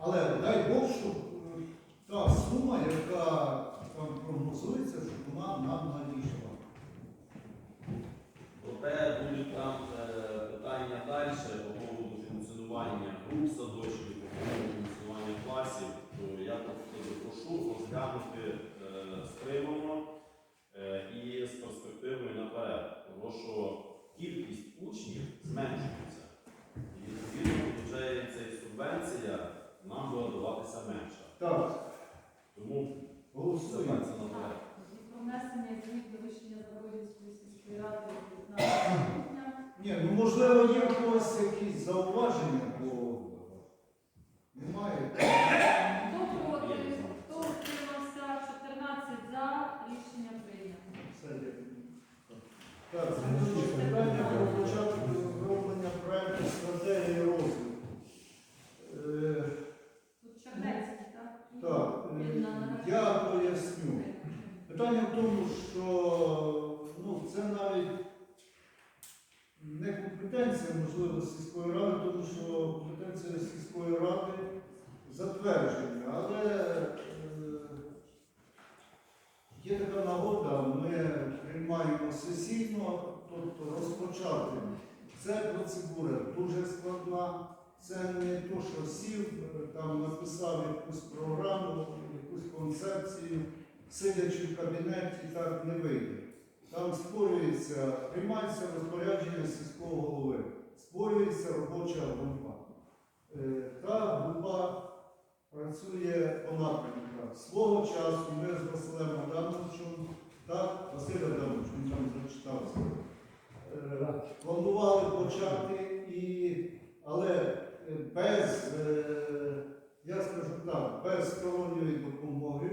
Але дай Бог, щоб е, та сума, яка там прогнозується, щоб вона нам надійшла. Проте будуть там е, питання далі по поводу функціонування груп садочків, по поводу функціонування класів, то я прошу розглянути е, стримано і з перспективою наперед, тому що кількість учнів зменшується. І відповідно вже ця субвенція нам даватися менша. Так, Тому голосуємо. це наперед. Про внесення змін до рішення Заборівської сільської ради 15 грудня. Ні, ну можливо, є у когось якісь зауваження, бо немає. Хто проти? Хто утримався? 14 за. Рішення прийнято. Все, дякую. Так, слідуюче питання про початок розроблення проекту стратегії розвитку. Е, Тут Чернецький, так? Так, е, Він на- я поясню. Питання в тому, що ну, це навіть не компетенція, можливо, сільської ради, тому що компетенція сільської ради затвердження. Але е, є така нагода, ми приймаємо сесійно, тобто розпочати. Це процедура дуже складна. Це не то, що сів, е, там написав якусь програму, якусь концепцію, сидячи в кабінеті, так не вийде. Там створюється, приймається розпорядження сільського голови, створюється робоча група. Е, Та група працює по напрямках. Свого часу ми з Василем Адамовичем, так, Василь Адамович, він там зачитався, планували почати, і, але е, без, е, я скажу так, без сторонньої допомоги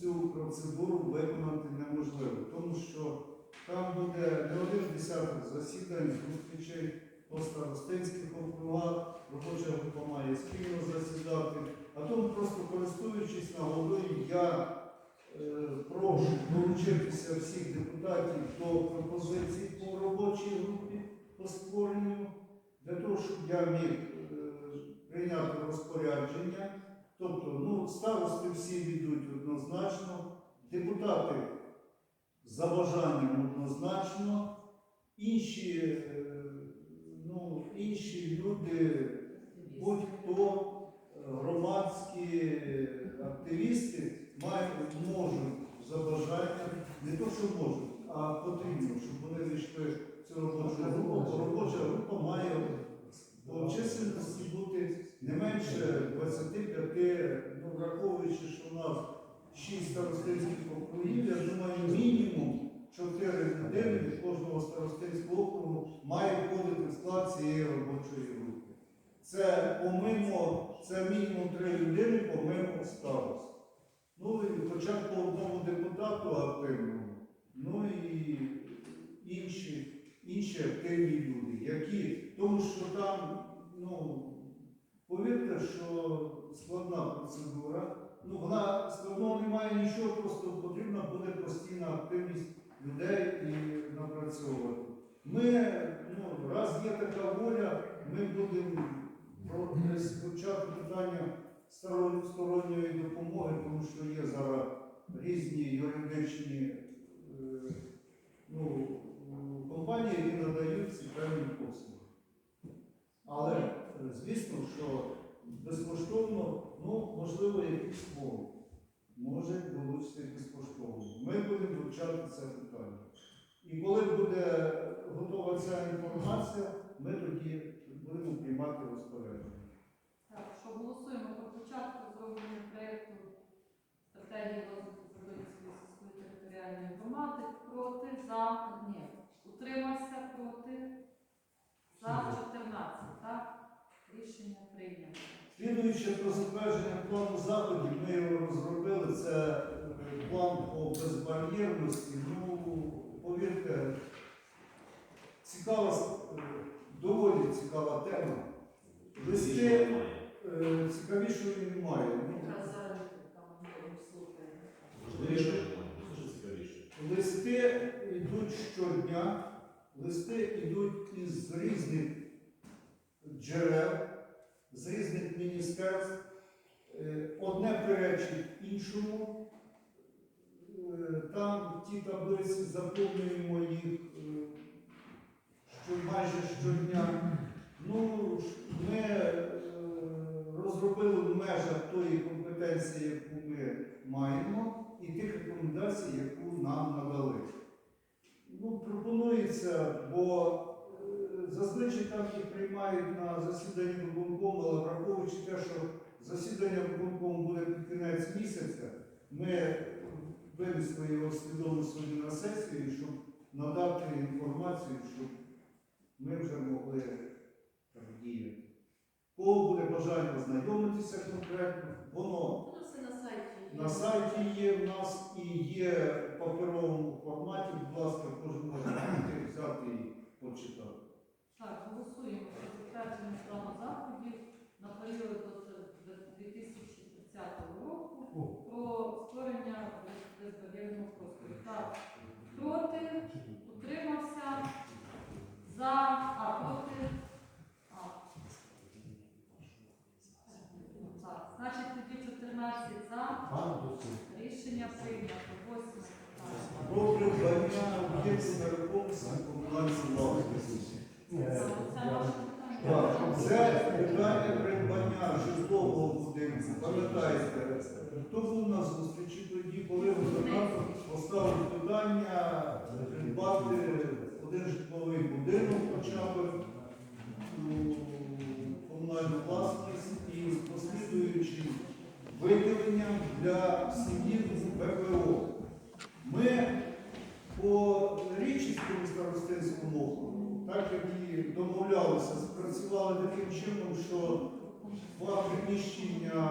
цю процедуру виконати неможливо, тому що там буде не один десяток засідань, зустрічей по старостинських округах, робоча група має спільно засідати, а тому просто користуючись нагодою, я прошу долучитися всіх депутатів до пропозицій по робочій групі по створенню, для того, щоб я міг е, прийняти розпорядження. Тобто, ну, старости всі йдуть однозначно, депутати за бажанням однозначно, інші, е, ну, інші люди, будь-хто громадські активісти мають, можуть за бажанням, не то, що можуть, а потрібно, щоб вони війшли в цю робочу групу, бо робоча група має по чисельності бути не менше 25, ну, враховуючи, що у нас 6 старостинських округів, я думаю, мінімум 4 людини від кожного старостинського округу має входити в склад цієї робочої групи. Це помимо, це мінімум 3 людини помимо старост. Ну і хоча б по одному депутату активному, ну і інші, інші активні люди, які, тому що там, ну, повірте, що складна процедура. Ну, вона складного немає нічого, просто потрібна буде постійна активність людей і напрацьовувати. Ми, ну, раз є така воля, ми будемо десь питання сторонньої допомоги, тому що є зараз різні юридичні ну, компанії, які надають ці певні послуги. Але, е, звісно, що безкоштовно, ну, можливо, якісь мови. Може долучити безкоштовно. Ми будемо вивчати це питання. І коли буде готова ця інформація, ми тоді будемо приймати розпорядження. Так, що голосуємо про початку розроблення проєкту стратегії розвитку територіальної громади. Проти, за, ні. Утримався проти, за 14, так? Рішення прийнято. Слідуючи про затвердження плану заходів, ми його розробили. Це е, план по безбар'єрності. Ну, повірте, цікава, е, доволі цікава тема. Листи Немає. е, цікавішої немає. Ну, Якраз зараз там слухаємо. Важливіше немає, дуже цікавіше. Листи йдуть щодня, листи йдуть із різних джерел. з різних міністерств. Е, Одне перечить іншому. Е, Там ті таблиці заповнюємо їх е, що майже щодня. Ну, ж, ми е, розробили в межах тої компетенції, яку ми маємо, і тих рекомендацій, яку нам надали. Ну, пропонується, бо е, зазвичай там їх приймають на засіданні виконкому, але враховуючи те, що засідання виконкому буде під кінець місяця, ми винесли його свідомо сьогодні на сесію, щоб надати інформацію, щоб ми вже могли так діяти. Кого буде бажання ознайомитися конкретно, воно все на сайті. є. на сайті є в нас і є в паперовому форматі. Будь ласка, кожен може прийти, взяти і почитати. Так, голосуємо про затвердження плану заходів на період до 2030 року про створення проти, утримався, за, а проти. А. Так, значить тоді 14 за. Рішення прийнято. Восьме. Про придбання об'єкту нерухомості комунальної власності. Це ваше питання? Це питання придбання житлового будинку. Пам'ятаєте, хто був на зустрічі тоді, коли губернатор поставив питання придбати один житловий будинок, хоча б у комунальну власність і послідуючи виділенням для сім'ї ВПО. Ми по Річівському старостинському округу, так як і домовлялися, спрацювали таким чином, що два приміщення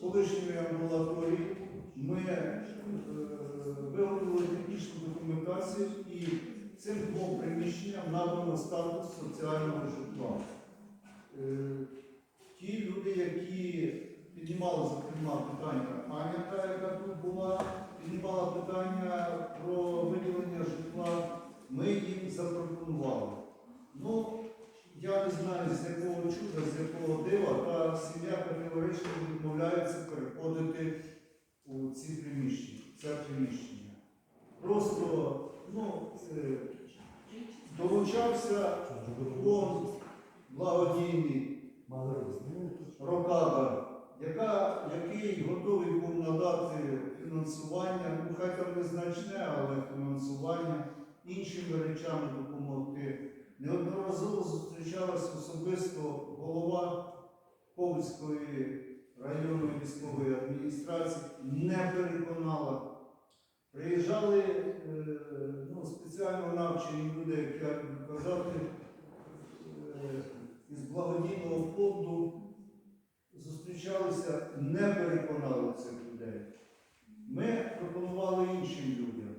колишньої амбулаторії ми е, виготовили технічну документацію і цим двом приміщенням надано статус соціального житла. Е, Ті люди, які піднімали, зокрема, питання Аня, яка тут була, піднімала питання про виділення житла, ми їм запропонували. Ну, я не знаю, з якого чуда, з якого дива, та сім'я категорично відмовляється переходити у ці приміщення, це приміщення. Просто, ну, е, долучався фонд благодійний Рокада, яка, який готовий був надати фінансування, ну хай там незначне, але фінансування іншими речами допомогти. Неодноразово зустрічалася особисто голова Ковальської районної військової адміністрації, не переконала. Приїжджали е, ну, спеціально навчені люди, як я казати, е, із благодійного фонду зустрічалися, не переконали цих людей. Ми пропонували іншим людям.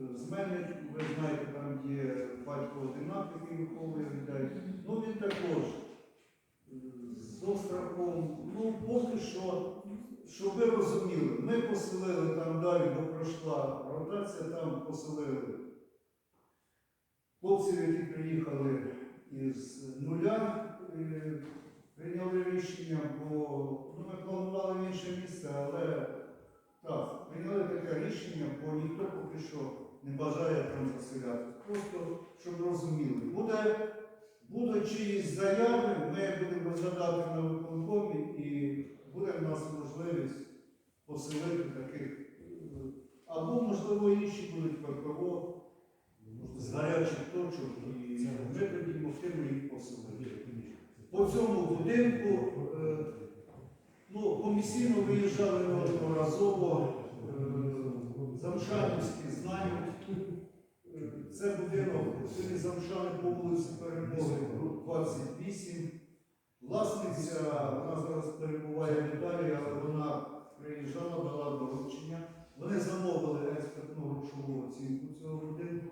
Е, З мене, ви знаєте, там є батько одинак, який виховує людей. Ну він також з. Ну, поки що, щоб ви розуміли, ми поселили там далі, бо пройшла ротація, там поселили хлопців, які приїхали із нуля, е, прийняли рішення, бо ну, ми планували в інше місце, але так, прийняли таке рішення, бо ніхто поки що не бажає там заселяти. Просто щоб розуміли. Буде, будуть чиїсь заяви, ми будемо розглядати на виконкомі і буде в нас можливість поселити таких. е, Або, можливо, інші будуть ППО з гарячих точок, і ми тоді могтимо їх поселити. По цьому будинку е, ну, комісійно виїжджали неодноразово, е, Замшанівські знають. Це будинок селі Замшани по вулиці Перемоги, груп 28. Власниця, вона зараз перебуває в Італії, але вона приїжджала, дала доручення. Вони замовили експертну грошову оцінку цього будинку.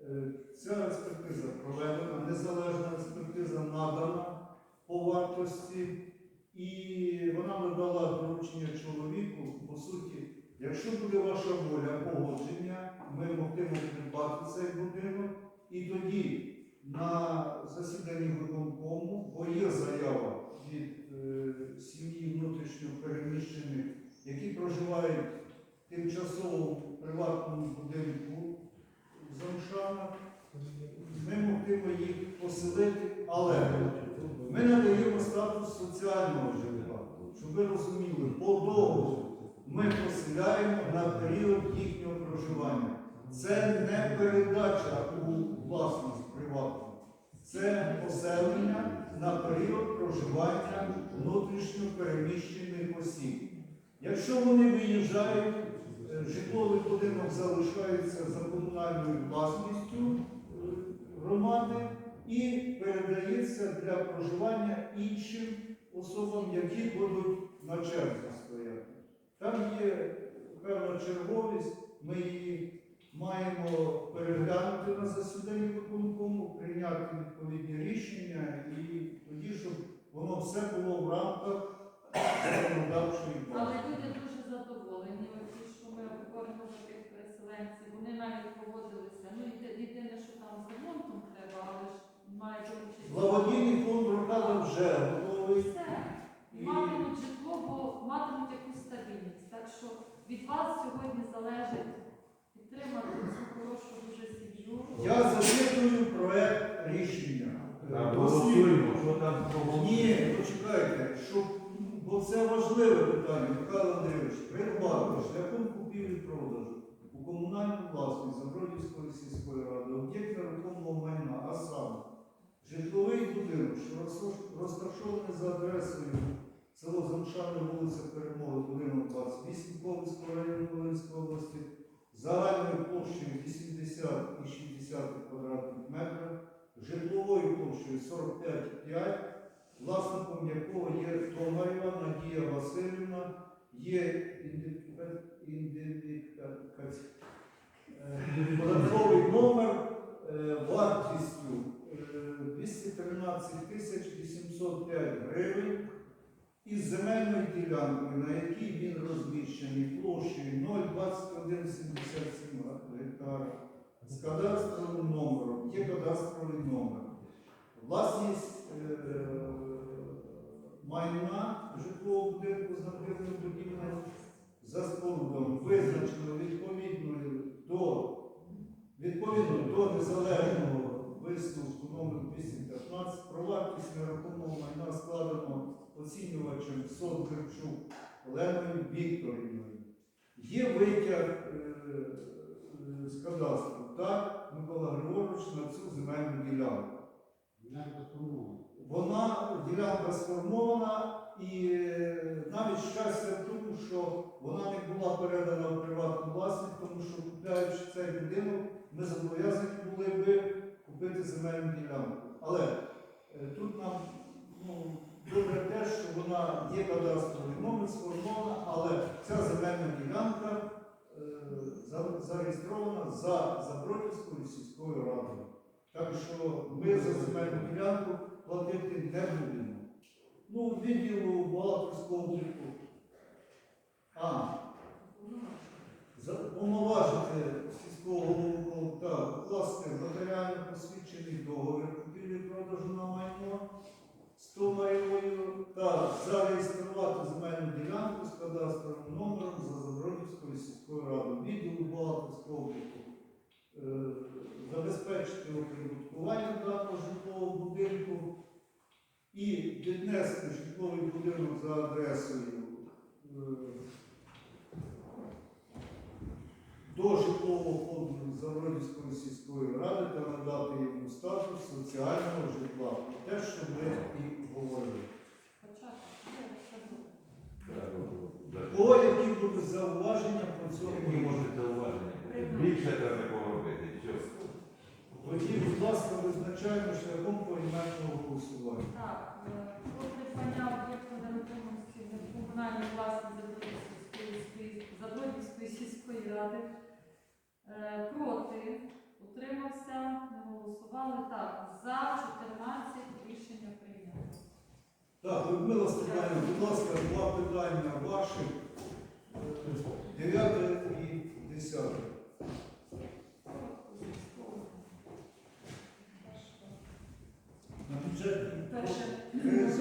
Е, Ця експертиза проведена, незалежна експертиза надана по вартості, і вона надала доручення чоловіку, по суті, Якщо буде ваша воля погодження, ми могли придбати цей будинок і тоді на засіданні виконкому, бо є заява від е, сім'ї внутрішньо переміщених, які проживають тимчасово в приватному будинку Замшана, ми могли їх поселити, але ми надаємо статус соціального житла, щоб ви розуміли, по договору ми на період їхнього проживання. Це не передача у власність приватну. Це поселення на період проживання внутрішньо переміщених осіб. Якщо вони виїжджають, е, житловий будинок залишається за комунальною власністю е, громади і передається для проживання іншим особам, які будуть на черзі стояти. Там є певна черговість, ми її маємо переглянути на засіданні виконкому, прийняти відповідні рішення і тоді, щоб воно все було в рамках законодавчої Але люди дуже задоволені, оті, що ми говоримо тих переселенців, вони навіть погодилися. Ну, єдине, що там з ремонтом треба, але ж має долучитися. Благодійний фонд Рокада вже готовий. Все. І матимуть житло, бо матимуть якусь стабільність. Так що від вас сьогодні залежить підтримати цю хорошу дуже сім'ю. Я зачитую проект рішення. Е, Голосуємо, що там. Ні, почекайте, щоб, бо це важливе питання, Михайло Андрійович, придбати шляхом купівлі-продажу у комунальну власність Забродівської сільської ради об'єкт нерухомого майна, а саме житловий будинок, що розташований за адресою село Замшани, вулиця Перемоги, будинок 28 Ковальського району Волинської області, загальною площею 80 і 60 квадратних метрів, житловою площею 45,5, власником якого є Томарєва Надія Васильівна, є ідентифіка- е, податковий номер е, вартістю е, 213 тисяч 805 гривень із земельною ділянкою, на якій він розміщений площею 02177 гектара з кадастровим номером, є кадастровий номер. Власність е, майна житлового будинку з нормативним будівлею за спорудом визначено відповідною до відповідно до незалежного висновку номер 215 про вартість нерухомого майна складено оцінювачем СОД Гребчук Оленою Вікторівною. Є витяг е, е, з кадастру, так, Микола Григорович, на цю земельну ділянку. Вона ділянка сформована і е, навіть щастя в тому, що вона не була передана в приватну власність, тому що купляючи цей будинок, ми зобов'язані були би купити земельну ділянку. Але тут нам ну, добре те, що вона є кадастровий номер сформована, але ця земельна ділянка е, зареєстрована за Забродівською сільською радою. Так що ми за земельну ділянку платити не будемо. Ну, відділу бухгалтерського обліку. А, повноважити сільського голову та укласти нотаріально посвідчений договір купівлі продажу на майно з Томарєвою та зареєструвати земельну ділянку з кадастровим номером за Забродівською сільською радою. Відділу бухгалтерського обліку. Е, забезпечити оприбуткування даного житлового будинку і віднести житловий будинок за адресою е, до житлового фонду Заводівської сільської ради та надати йому статус соціального житла. Те, що ми і говорили. Кого які будуть зауваження про цьому? Які можуть зауваження? Більше треба? Тоді, будь ласка, визначаємо шляхом поіменного голосування. Так, е, про придбання об'єкту нерухомості в комунальній власності Забродівської сільської ради. Е, Проти, утримався, не голосували. Так, за 14 рішення прийнято. Так, Людмила Степанівна, будь ласка, два питання ваші. Дев'яте і десяте. Motion.